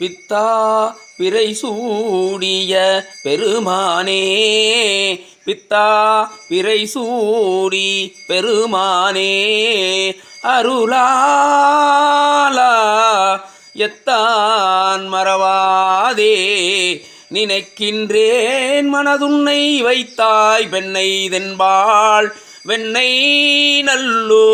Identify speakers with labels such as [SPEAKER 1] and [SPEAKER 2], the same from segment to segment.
[SPEAKER 1] பித்தா பிறை சூடிய பெருமானே பித்தா பிறை சூடி பெருமானே அருளாலா எத்தான் மறவாதே நினைக்கின்றேன் மனதுன்னை வைத்தாய் வெண்ணை தென்பாள் வெண்ணை நல்லோ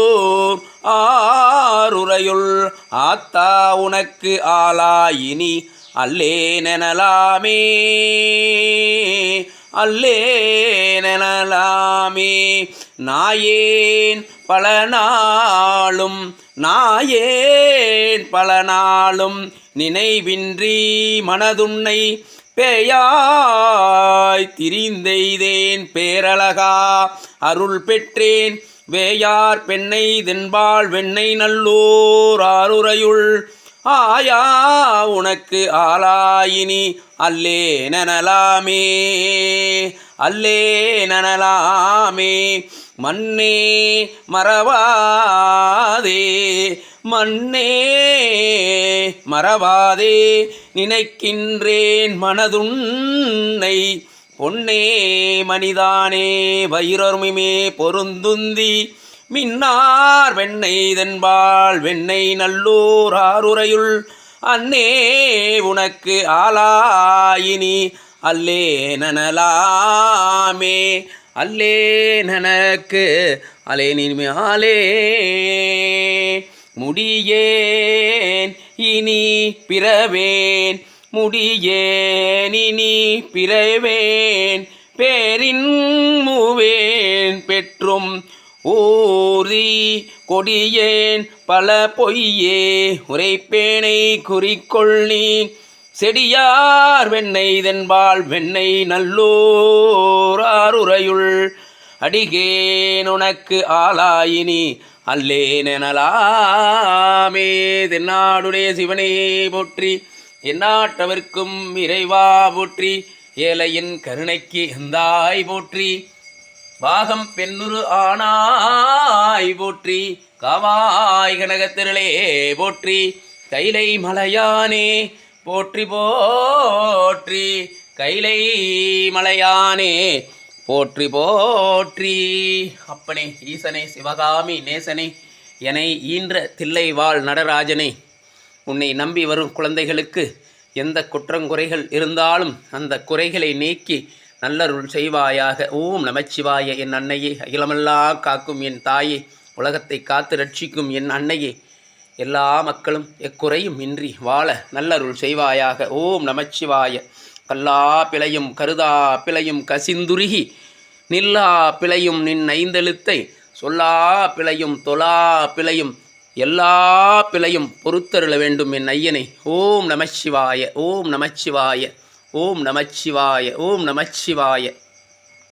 [SPEAKER 1] ஆருரையுள் ஆத்தா உனக்கு ஆளாயினி அல்லே நெனலாமே அல்லே நெனலாமே. நாயேன் பல நாளும் நாயேன் பல நாளும் நினைவின்றி மனதுன்னை பேயாய் திரிந்தெய்தேன் பேரழகா அருள் பெற்றேன். வேயார் பெண்ணை தென்பாள் வெண்ணை நல்லூர் ஆருரையுள் ஆயா உனக்கு ஆளாயினி அல்லே நனலாமே. அல்லே நனலாமே. மண்ணே மறவாதே. மண்ணே மறவாதே. நினைக்கின்றேன் மனதுன்னை பொன்னே மணிதானே வைரொருமிமே பொருந்துந்தி மின்னார் வெண்ணெய் தென்பாள் வெண்ணெய் நல்லூர் ஆறுரையுள் அன்னே உனக்கு ஆலாயினி அல்லே நனலாமே அல்லே நனக்கு அலே நின்மையாலே முடியேன் இனி பிறவேன் முடியேனினி பிறவேன் பேரின் மூவேன் பெற்றும் ஊர்தி கொடியேன் பல பொய்யே உரைப்பேனை குறிக்கொள்ளி செடியார் வெண்ணை தென்பால் வெண்ணை நல்லோராருரையுள் அடிகேன் உனக்கு ஆளாயினி அல்லேனலாமே தென்னாடுடைய சிவனே போற்றி எந்நாட்டவர்க்கும் இறைவா போற்றி ஏழையின் கருணைக்கு எந்தாய் போற்றி பாகம் பெண்ணுரு ஆனாய் போற்றி காவாய் கனகத்திரளே போற்றி கைலை மலையானே போற்றி போற்றி கைலை மலையானே போற்றி போற்றி. அப்பனே ஈசனே சிவகாமி நேசனே எனை ஈன்ற தில்லை வாழ் நடராஜனை உன்னை நம்பி வரும் குழந்தைகளுக்கு எந்த குற்றங்குறைகள் இருந்தாலும் அந்த குறைகளை நீக்கி நல்லருள் செய்வாயாக. ஓம் நமச்சிவாய என் அன்னையே அகிலமெல்லாம் காக்கும் என் தாயே உலகத்தை காத்து ரட்சிக்கும் என் அன்னையே. எல்லா மக்களும் எக்குறையும் இன்றி வாழ நல்லருள் செய்வாயாக. ஓம் நமச்சிவாய கல்லா பிழையும் கருதா பிழையும் கசிந்துருகி நில்லா பிழையும் நின் ஐந்தெழுத்தை சொல்லா பிழையும் தொலா பிழையும் எல்லா பிழையும் பொறுத்தருள வேண்டும் என் ஐயனை. ஓம் நமச்சிவாய ஓம் நமச்சிவாய ஓம் நமச்சிவாய ஓம் நமச்சிவாய